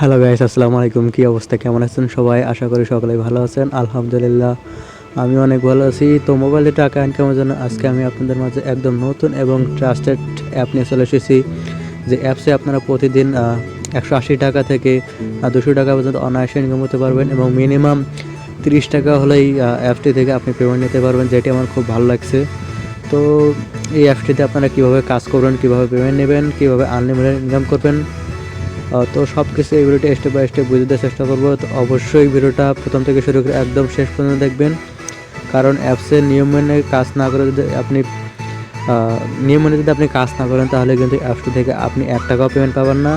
Hello guys আসসালামু আলাইকুম কী অবস্থা? কেমন আছেন সবাই? আশা করি সকলেই ভালো আছেন। আলহামদুলিল্লাহ, আমি অনেক ভালো আছি। তো মোবাইলে টাকা ইনকামের জন্য আজকে আমি আপনাদের মাঝে একদম নতুন এবং ট্রাস্টেড অ্যাপ নিয়ে চলে এসেছি। যে অ্যাপসে আপনারা প্রতিদিন একশো আশি টাকা থেকে দুশো টাকা পর্যন্ত অনায়াসে ইনকাম করতে পারবেন এবং মিনিমাম তিরিশ টাকা হলেই অ্যাপটি থেকে আপনি পেমেন্ট নিতে পারবেন, যেটি আমার খুব ভালো লাগছে। তো এই অ্যাপটিতে আপনারা কীভাবে কাজ করবেন, কীভাবে পেমেন্ট নেবেন, কীভাবে আনলিমিটেড ইনকাম করবেন তো সব কিছু এই ভিডিওটা স্টেপ বাই স্টেপ বুঝতে চেষ্টা করব। তো অবশ্যই ভিডিওটা প্রথম থেকে শুরু করে একদম শেষ পর্যন্ত দেখবেন। কারণ অ্যাপসের নিয়ম মেনে কাজ না করে যদি আপনি নিয়ম মেনে যদি আপনি কাজ না করেন, তাহলে কিন্তু অ্যাপসটি থেকে আপনি এক টাকাও পেমেন্ট পাবেন না।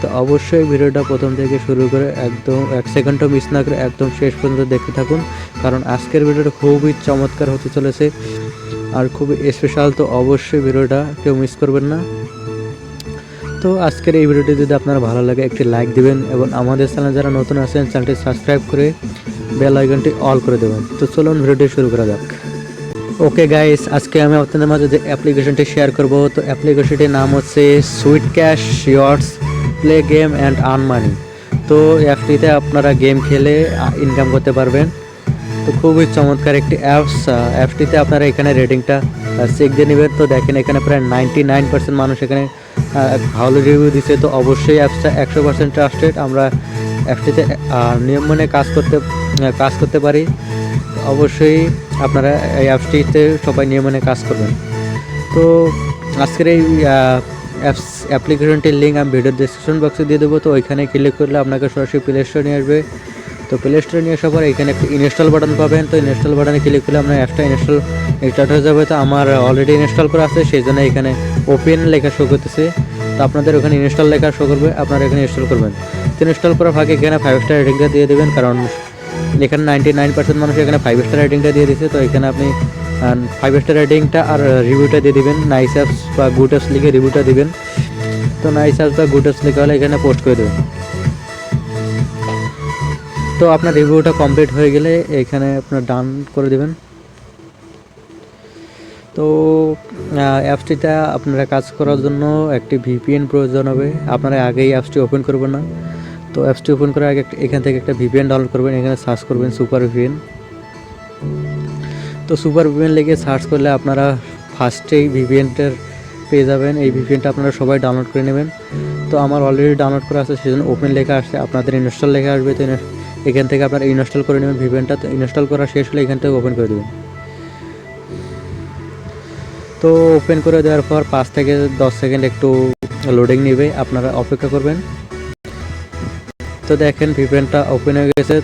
তো অবশ্যই ভিডিওটা প্রথম থেকে শুরু করে একদম এক সেকেন্ডও মিস না করে একদম শেষ পর্যন্ত দেখতে থাকুন। কারণ আজকের ভিডিওটা খুবই চমৎকার হতে চলেছে। আর খুবই স্পেশাল তো অবশ্যই ভিডিওটা কেউ মিস করবেন না। তো আজকের এই ভিডিওটি যদি আপনার ভালো লাগে, একটি লাইক দিবেন এবং আমাদের চ্যানেল যারা নতুন আছেন, চ্যানেলটি সাবস্ক্রাইব করে বেল আইকনটি অল করে দেবেন। তো চলুন ভিডিওটি শুরু করা যাক। ওকে গাইস আজকে আমি আপনাদের মাঝে যে অ্যাপ্লিকেশনটি শেয়ার করব, তো অ্যাপ্লিকেশনটির নাম হচ্ছে sweet cash sures play game and earn money তো অ্যাপটিতে আপনারা গেম খেলে ইনকাম করতে পারবেন। তো খুবই চমৎকার একটি অ্যাপস অ্যাপটিতে আপনারা এখানে রেটিংটা চেক দিয়ে নেবেন। তো দেখেন এখানে প্রায় নাইনটি নাইন পার্সেন্ট মানুষ এখানে ভালো রিভিউ দিচ্ছে তো অবশ্যই অ্যাপসটা একশো পার্সেন্ট ট্রাস্টেড আমরা অ্যাপটিতে আহ, নিয়ম মেনে কাজ করতে কাজ করতে পারি। অবশ্যই আপনারা এই অ্যাপসটিতে সবাই নিয়ম মেনে কাজ করবেন। তো আজকের এই অ্যাপস অ্যাপ্লিকেশনটির লিঙ্ক আমি ভিডিও ডিসক্রিপশন বক্সে দিয়ে দেবো। তো ওইখানে ক্লিক করলে আপনাকে সরাসরি প্লে স্টোরে নিয়ে আসবে। তো প্লে স্টোরে নিয়ে আসার পর এখানে একটা ইনস্টল বাটন পাবেন। তো ইনস্টল বাটনে ক্লিক করলে আপনার অ্যাপসটা ইনস্টল স্টার্ট হয়ে যাবে। তো আমার অলরেডি ইনস্টল করা আছে, সেই জন্য এখানে ওপেন লেখা শো করতেছে। তো আপনাদের ওখানে ইনস্টল লেখা শো করবে, আপনারা এখানে ইনস্টল করবেন। তো ইনস্টল করার ফাঁকে এখানে ফাইভ স্টার রেটিংটা দিয়ে দেবেন, কারণ এখানে নাইনটি নাইন পার্সেন্ট মানুষ এখানে ফাইভ স্টার রেটিংটা দিয়ে দিচ্ছে তো এখানে আপনি ফাইভ স্টার রেটিংটা আর রিভিউটা দিয়ে দিবেন। নাইস অ্যাপস বা গুড অ্যাপস লিখে রিভিউটা দিবেন। তো নাইস অ্যাপস বা গুড অ্যাপস লেখা হলে এখানে পোস্ট করে দেবেন। তো আপনার রিভিউটা কমপ্লিট হয়ে গেলে এখানে আপনার ডান করে দেবেন। তো অ্যাপসটিতে আপনারা কাজ করার জন্য একটি ভিপিএন প্রয়োজন হবে। আপনারা আগেই অ্যাপসটি ওপেন করবেন না। তো অ্যাপসটি ওপেন করার আগে এখান থেকে একটা ভিপিএন ডাউনলোড করবেন, এখানে সার্চ করবেন সুপার ভিপিএন তো সুপার ভিপিএন লিখে সার্চ করলে আপনারা ফার্স্টেই ভিপিএনটার পেয়ে যাবেন। এই ভিপিএনটা আপনারা সবাই ডাউনলোড করে নেবেন। তো, আমার অলরেডি ডাউনলোড করা আছে, সেজন্য ওপেন লেখা আসছে, আপনাদের ইনস্টল লেখা আসবে। তো এখান থেকে আপনারা ইনস্টল করে নেবেন ভিপিএনটা তো ইনস্টল করা শেষ হলে এখান থেকে ওপেন করে দেবেন। তো ওপেন করে দেওয়ার পর পাঁচ থেকে দশ সেকেন্ড একটু লোডিং নেবে, আপনারা অপেক্ষা করবেন। তো দেখেন ভিপিএনটা ওপেন হয়ে গেছে।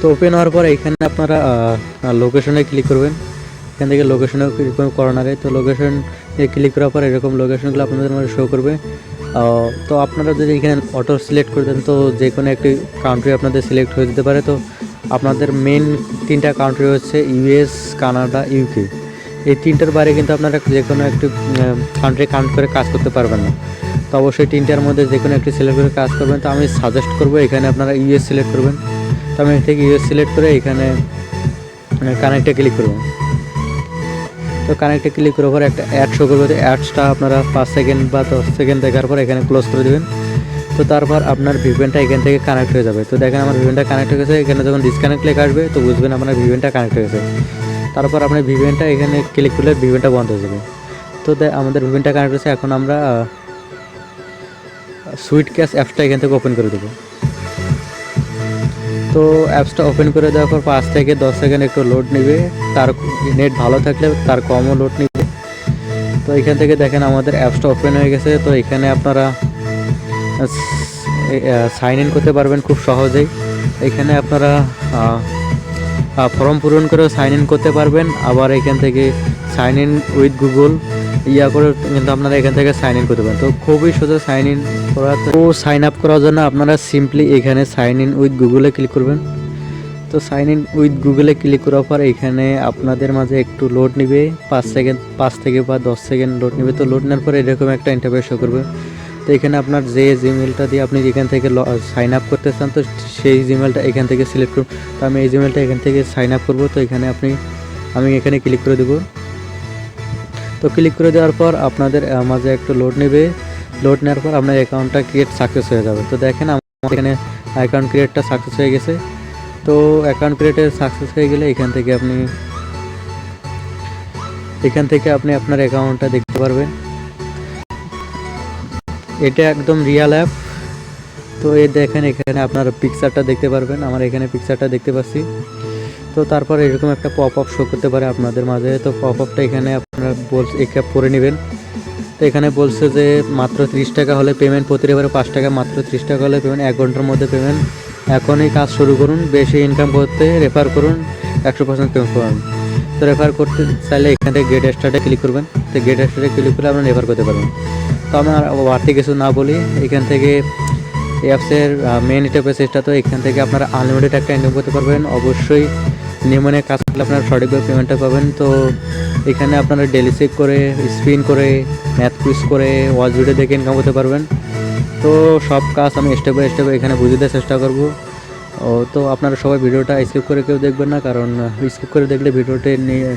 তো ওপেন হওয়ার পর এখানে আপনারা লোকেশনে ক্লিক করবেন। এখান থেকে লোকেশনে ক্লিক আগে তো লোকেশন ক্লিক করার পর এরকম লোকেশনগুলো আপনাদের শো করবে। তো আপনারা যদি এখানে অটো সিলেক্ট করে দেন, তো যে কোনো একটি কান্ট্রি আপনাদের সিলেক্ট হয়ে যেতে পারে। তো আপনাদের মেন তিনটা কান্ট্রি হচ্ছে ইউএস কানাডা ইউকে এই তিনটার বাইরে কিন্তু আপনারা যে কোনো একটি কান্ট্রি কাউন্ট করে কাজ করতে পারবেন না। তো অবশ্যই তিনটার মধ্যে যে কোনো একটি সিলেক্ট করে কাজ করবেন। তো আমি সাজেস্ট করব এখানে আপনারা ইউএস সিলেক্ট করবেন। তো আমি থেকে ইউএস সিলেক্ট করে এখানে কানেক্টে ক্লিক করব। তো কানেক্টে ক্লিক করার পর একটা অ্যাড শো করবে। তো অ্যাডসটা আপনারা পাঁচ সেকেন্ড বা দশ সেকেন্ড দেখার পর এখানে ক্লোজ করে দেবেন। তো তারপর আপনার ভিভেনটা এখান থেকে কানেক্ট হয়ে যাবে। তো দেখেন আমার ভিভেনটা কানেক্ট হয়ে গেছে। এখানে যখন ডিসকানেক্ট লেখা আসবে, তো বুঝবেন আপনার ভিভেনটা কানেক্ট হয়ে গেছে। তারপর আপনার ভিভেনটা এখানে ক্লিক করলে ভিভেনটা বন্ধ হয়ে যাবে। তো আমাদের ভিভেনটা কানেক্ট হয়েছে। এখন আমরা সুইট ক্যাশ অ্যাপসটা এখান থেকে ওপেন করে দেবো। তো অ্যাপসটা ওপেন করে দেওয়ার পর পাঁচ থেকে দশ সেকেন্ড একটু লোড নেবে। তার নেট ভালো থাকলে তার কমও লোড নেবে। তো এখান থেকে দেখেন আমাদের অ্যাপসটা ওপেন হয়ে গেছে। তো এখানে আপনারা সাইন ইন করতে পারবেন খুব সহজেই। এখানে আপনারা ফর্ম পূরণ করে সাইন ইন করতে পারবেন। আবার এখান থেকে সাইন ইন উইথ গুগল ইয়া করে কিন্তু আপনারা এখান থেকে সাইন ইন করতে পারেন। তো খুবই সোজা সাইন ইন করা তো সাইন আপ করার জন্য আপনারা সিম্পলি এখানে সাইন ইন উইথ গুগলে ক্লিক করবেন। তো সাইন ইন উইথ গুগলে ক্লিক করার পর এখানে আপনাদের মাঝে একটু লোড নেবে। পাঁচ সেকেন্ড পাঁচ থেকে বা দশ সেকেন্ড লোড নেবে। তো লোড নেওয়ার পরে এরকম একটা ইন্টারভিউ শো করবে। তো এখানে আপনার যে জিমেলটা দিয়ে আপনি এখান থেকে সাইন আপ করতে চান, তো সেই জিমেলটা এখান থেকে সিলেক্ট করুন। তো আমি এই জিমেলটা এখান থেকে সাইন আপ করব। তো এখানে আপনি আমি এখানে ক্লিক করে দেবো। তো ক্লিক করে দেওয়ার পর আপনাদের মাঝে একটু লোড নেবে। লোড নেওয়ার পর আপনার অ্যাকাউন্টটা ক্রিয়েট সাকসেস হয়ে যাবে। তো দেখেন আমার এখানে অ্যাকাউন্ট ক্রিয়েটটা সাকসেস হয়ে গেছে। তো অ্যাকাউন্ট ক্রিয়েটের সাকসেস হয়ে গেলে এখান থেকে আপনি, এখান থেকে আপনি আপনার অ্যাকাউন্টটা দেখতে পারবেন। এটা একদম রিয়াল অ্যাপ তো এ দেখেন এখানে আপনার পিকচারটা দেখতে পারবেন। আমার এখানে পিকচারটা দেখতে পাচ্ছি। তো তারপর এরকম একটা পপ আপ শো করতে পারে আপনাদের মাঝে। তো পপ আপটা এখানে আপনারা বলছে এক করে নেবেন। তো এখানে বলছে যে, মাত্র ত্রিশ টাকা হলে পেমেন্ট প্রতি এবারে পাঁচ টাকা, মাত্র ত্রিশ টাকা হলে পেমেন্ট এক ঘণ্টার মধ্যে পেমেন্ট এখনই কাজ শুরু করুন, বেশি ইনকাম করতে রেফার করুন, একশো পার্সেন্ট পেমেন্ট করুন তো রেফার করতে চাইলে এখান থেকে গেট স্টার্টে ক্লিক করবেন। তো গেট স্টার্টে ক্লিক করলে আপনারা রেফার করতে পারবেন। তো আমি আর বাড়তি কিছু না বলি, এখান থেকে অ্যাপসের মেন পেসেজটা তো এখান থেকে আপনারা আনলিমিটেড একটা ইনকাম করতে পারবেন। অবশ্যই নিয়মনে কাজ করলে আপনারা সঠিকভাবে পেমেন্টটা পাবেন। তো এখানে আপনারা ডেলি চেক করে স্পিন করে ম্যাথ কুইজ করে ওয়াচ ভিডিও দেখে ইনকাম করতে পারবেন। তো সব কাজ আমি স্টেপ বাই স্টেপ এখানে বুঝে দেওয়ার চেষ্টা করব। ও, তো আপনারা সবাই ভিডিওটা স্কিপ করে কেউ দেখবেন না, কারণ স্কিপ করে দেখলে ভিডিওটা নিয়ে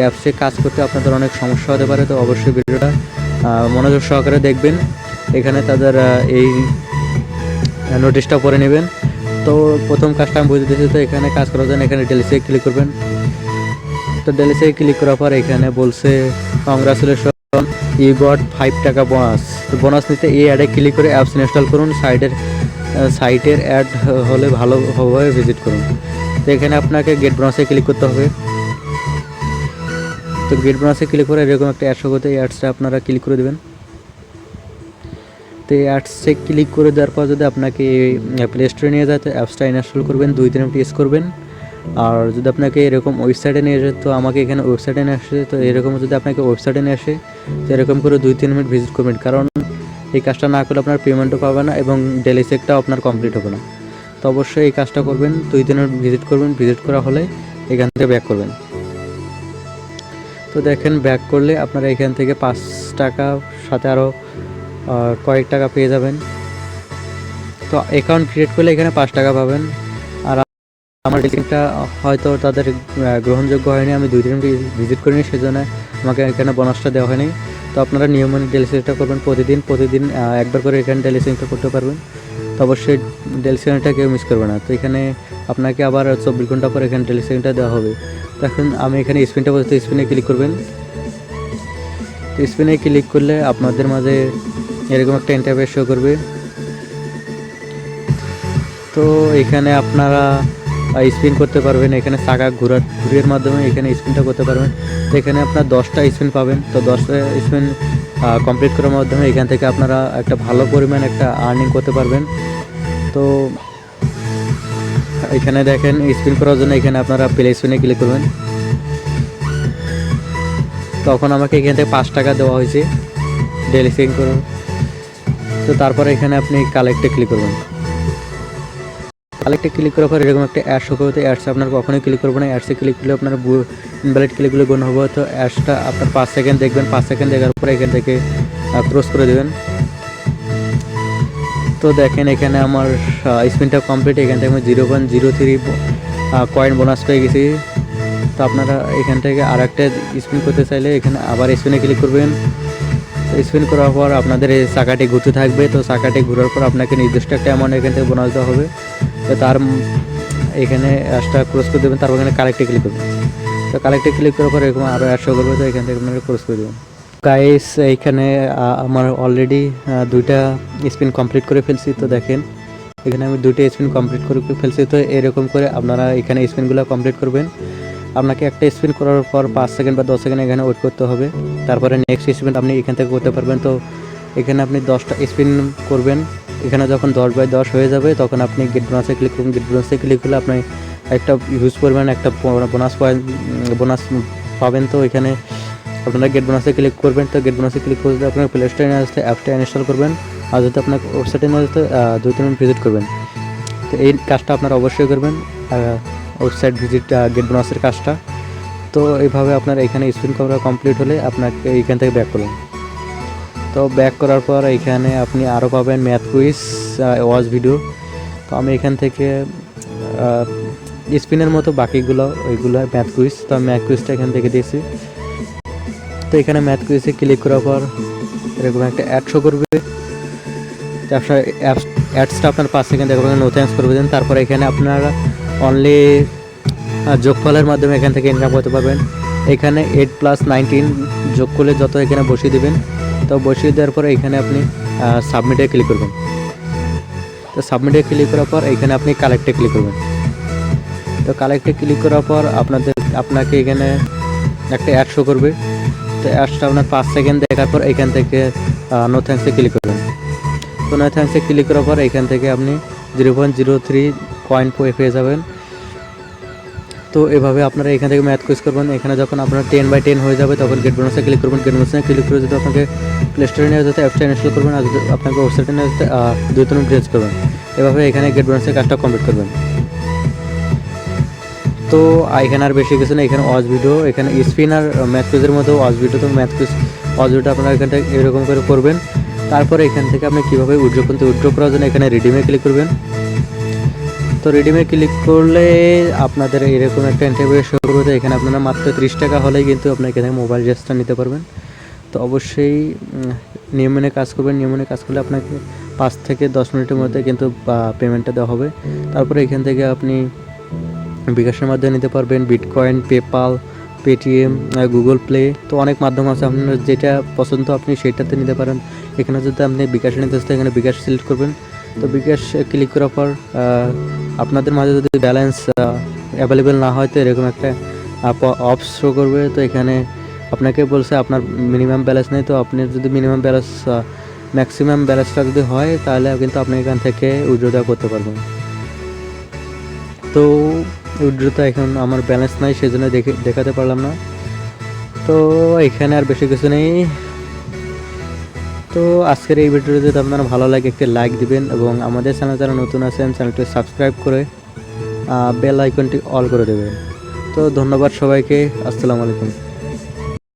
অ্যাপসে কাজ করতে আপনাদের অনেক সমস্যা হতে পারে, তো অবশ্যই ভিডিওটা মনোযোগ সহকারে দেখবেন। এখানে তাদের এই নোটিশটা পরে নেবেন। তো প্রথম কাজটা আমি বুঝে দিয়েছি তো এখানে কাজ করার জন্য এখানে ডেলিসে ক্লিক করবেন। তো ডেলিসে ক্লিক করার পর এখানে বলছে কংগ্রাচুলেশন ইউ গট ফাইভ টাকা বোনাস তো বোনাস নিতে এই অ্যাডে ক্লিক করে অ্যাপস ইনস্টল করুন সাইডের সাইটের অ্যাড হলে ভালোভাবে ভিজিট করুন। তো এখানে আপনাকে গেট বোনাসে ক্লিক করতে হবে। তো গেট বোনাসে ক্লিক করে এরকম একটা অ্যাডস করতে এই অ্যাডসটা আপনারা ক্লিক করে দেবেন। তো এই অ্যাডসে ক্লিক করে দেওয়ার পর যদি আপনাকে প্লে স্টোরে নিয়ে যায়, তো অ্যাপসটা ইনস্টল করবেন, দুই মিনিট ইউজ করবেন। আর যদি আপনাকে এরকম ওয়েবসাইটে নিয়ে যায়, তো আমাকে এখানে ওয়েবসাইটে নিয়ে আসে, তো এরকম যদি আপনাকে ওয়েবসাইটে নিয়ে আসে, তো এরকম করে দুই তিন মিনিট ভিজিট করবেন। কারণ এই কাজটা না করলে আপনার পেমেন্টও পাবে না এবং ডেলি চেকটাও আপনার কমপ্লিট হবে না। তো অবশ্যই এই কাজটা করবেন, দুই মিনিট ভিজিট করবেন। ভিজিট করা হলে এখান থেকে ব্যাক করবেন। তো দেখেন ব্যাক করলে আপনারা এখান থেকে পাঁচ টাকা সাথে আরও কয়েক টাকা পেয়ে যাবেন। তো অ্যাকাউন্ট ক্রিয়েট করলে এখানে পাঁচ টাকা পাবেন। আর আমার লিঙ্কটা হয়তো তাদের গ্রহণযোগ্য হয়নি, আমি দুই দিন ভিজিট করিনি, সেজন্য আমাকে এখানে বোনাসটা দেওয়া হয়নি। তো আপনারা নিয়মিত ডেলিসিংটা করবেন প্রতিদিন প্রতিদিন একবার করে এখানে ডেলিসিংটা করতে পারবেন। তো অবশ্যই ডেলিসিংটা কেউ মিস করবে না। তো এখানে আপনাকে আবার চব্বিশ ঘণ্টা পর এখানে ডেলিসিংটা দেওয়া হবে। তো এখন আমি এখানে স্পিনটা বলতে স্পিনে ক্লিক করবেন। তো স্পিনে ক্লিক করলে আপনাদের মাঝে এরকম একটা ইন্টারভিউ শো করবে। তো এখানে আপনারা স্পিন করতে পারবেন। এখানে চাকা ঘোরার ঘুরের মাধ্যমে এখানে স্পিনটা করতে পারবেন। তো এখানে আপনার দশটা স্পিন পাবেন। তো দশটা স্পিন কমপ্লিট করার মাধ্যমে এখান থেকে আপনারা একটা ভালো পরিমাণ একটা আর্নিং করতে পারবেন। তো এখানে দেখেন স্পিন করার জন্য এখানে আপনারা প্লে স্পিনে ক্লিক করবেন। তখন আমাকে এখান থেকে পাঁচ টাকা দেওয়া হয়েছে। ডেলি সেং করুন তো তারপরে এখানে আপনি কালেক্টে ক্লিক করবেন। কালেক্টে ক্লিক করার পর এরকম একটা অ্যাডস হবে তো অ্যাডসে আপনার কখনোই ক্লিক করবেন না। অ্যাডসে ক্লিক করলে আপনার ইনভ্যালিড ক্লিকগুলো গুণ হবে, তো অ্যাডসটা আপনার পাঁচ সেকেন্ড দেখবেন, পাঁচ সেকেন্ড দেখার পরে এখান থেকে ক্রস করে দেবেন। তো দেখেন এখানে আমার স্পিনটা কমপ্লিট এখান থেকে আমি zero point zero three coin bonus পেয়ে গেছি। তো আপনারা এখান থেকে আর একটা স্পিন করতে চাইলে এখানে আবার স্পিনে ক্লিক করবেন। স্পিন করার পর আপনাদের এই চাকাটি ঘুরতে থাকবে। তো চাকাটি ঘোরার পর আপনাকে নির্দিষ্ট একটা অ্যামাউন্ট এখান থেকে বোনাস দেওয়া হবে। তো তার এখানে অ্যাশটা ক্রস করে দেবেন, তারপর এখানে কালেক্টে ক্লিক করবেন। তো কালেক্টে ক্লিক করার পর এরকম আরও অ্যাডশো করবে তো এখান থেকে আপনারা ক্রস করে দেবেন। গাইস এইখানে আমার অলরেডি দুইটা স্পিন কমপ্লিট করে ফেলছি, তো দেখেন। এখানে আমি দুইটা স্পিন কমপ্লিট করে ফেলছি, তো এরকম করে আপনারা এখানে স্পিনগুলো কমপ্লিট করবেন। আপনাকে একটা স্পিন করার পর পাঁচ সেকেন্ড বা দশ সেকেন্ড এখানে ওয়েট করতে হবে। তারপরে নেক্সট স্পিন আপনি এখান থেকে করতে পারবেন। তো এখানে আপনি দশটা স্পিন করবেন। এখানে যখন দশ বাই দশ হয়ে যাবে, তখন আপনি গেট বোনাসে ক্লিক করুন। গেট বোনাসে ক্লিক করলে আপনি একটা ইউজ করবেন একটা বোনাস পয়েন্ট বোনাস পাবেন। তো এখানে আপনারা গেট বোনাসে ক্লিক করবেন। তো গেট বোনাসে ক্লিক করতে আপনার প্লে স্টোরে আসতে অ্যাপটা ইনস্টল করবেন। আর যদি আপনার ওয়েবসাইটে নিয়ে আসতে দুই তিন ভিজিট করবেন। তো এই কাজটা আপনারা অবশ্যই করবেন। ওয়েবসাইট ভিজিট গেট বোনাসের কাজটা। তো এইভাবে আপনার এখানে স্পিন করা কমপ্লিট হলে আপনাকে এইখান থেকে ব্যাক করুন তো ব্যাক করার পর এখানে আপনি আরও পাবেন ম্যাথ কুইজ ওয়াচ ভিডিও তো আমি এখান থেকে স্পিনের মতো বাকিগুলো, ওইগুলো ম্যাথ কুইজ তো আমি ম্যাথ কুইজটা এখান থেকে দিয়েছি। তো এখানে ম্যাথ কুইজে ক্লিক করার পর এরকম একটা অ্যাড শো করবে। অ্যাপস অ্যাডসটা আপনার পাঁচ সেকেন্ড এরকম নো থ্যাঙ্কস করবে। দেন তারপরে এখানে আপনারা অনলি যোগফলের মাধ্যমে এখান থেকে ইনকাম করতে পারবেন। এখানে এইট প্লাস নাইনটিন যোগ করলে যত এখানে বসিয়ে দেবেন, তো বসিয়ে দেওয়ার পর এখানে আপনি সাবমিটে ক্লিক করবেন। তো সাবমিটে ক্লিক করার পর এখানে আপনি কালেক্টে ক্লিক করবেন। তো কালেক্টে ক্লিক করার পর আপনাদের, আপনাকে এখানে একটা অ্যাড শো করবে। তো অ্যাডসটা আপনার পাঁচ সেকেন্ড দেখার পর এখান থেকে নো থ্যাঙ্কসে ক্লিক করবেন। তো নো থ্যাঙ্কসে ক্লিক করার পর এখান থেকে আপনি zero point zero three point পেয়ে যাবেন। তো এভাবে আপনারা এখান থেকে ম্যাথ কুইজ করবেন। এখানে যখন আপনার টেন বাই টেন হয়ে যাবে, তখন গেট বোনাসে ক্লিক করবেন। গেট বোনাসে ক্লিক করে যদি আপনাকে প্লে স্টোরে নিয়ে যেতে অ্যাপসটা ইনস্টল করবেন আর যদি আপনাকে ওয়েবসাইটে নিয়ে যেতে তিন প্রেস করবেন। এভাবে এখানে গেট বোনাসের কাজটা কমপ্লিট করবেন। তো এখানে আর বেশি কিছু না এখানে ওয়াজ ভিডিও এখানে স্পিন আর ম্যাথ কুইজের মতো ওয়াজ ভিডিও তো ম্যাথ কুইজ ওয়াজ ভিডিও আপনারা এখান থেকে এরকম করে করবেন। তারপরে এখান থেকে আপনি কীভাবে উইড্রো করতে উইড্রো করার জন্য এখানে রিডিমে ক্লিক করবেন। তো রিডিমে ক্লিক করলে আপনাদের এরকম একটা ইন্টারভিউ শো করবে এখানে আপনারা মাত্র ত্রিশ টাকা হলেই কিন্তু আপনার এখানে মোবাইল রেজিস্টার নিতে পারবেন। তো অবশ্যই নিয়ম মেনে কাজ করবেন। নিয়ম মেনে কাজ করলে আপনাকে পাঁচ থেকে দশ মিনিটের মধ্যে কিন্তু পেমেন্টটা দেওয়া হবে। তারপরে এখান থেকে আপনি বিকাশের মাধ্যমে নিতে পারবেন bitcoin PayPal Paytm Google Play তো অনেক মাধ্যম আছে। আপনার যেটা পছন্দ আপনি সেটাতে নিতে পারেন। এখানে যদি আপনি বিকাশে নিতে এখানে বিকাশ সিলেক্ট করবেন। তো বিকাশ ক্লিক করার পর আপনাদের মাঝে যদি ব্যালেন্স অ্যাভেলেবেল না হয়, তো এরকম একটা অফ শো করবে। তো এখানে আপনাকে বলছে আপনার মিনিমাম ব্যালেন্স নেই, তো আপনি যদি মিনিমাম ব্যালেন্স ম্যাক্সিমাম ব্যালেন্সটা যদি হয়, তাহলে কিন্তু আপনি এখান থেকে উইড্রো দেওয়া করতে পারবেন। তো উইড্রোতে এখন আমার ব্যালেন্স নাই, সেজন্য দেখে, দেখাতে পারলাম না। তো এখানে আর বেশি কিছু নেই। তো আজকের এই ভিডিওটি যদি আপনারা ভালো লাগে, একটি লাইক দিবেন এবং আমাদের চ্যানেল যারা নতুন আছেন চ্যানেলটি সাবস্ক্রাইব করে বেল আইকনটি অল করে দেবেন। তো ধন্যবাদ সবাইকে। আসসালামু আলাইকুম।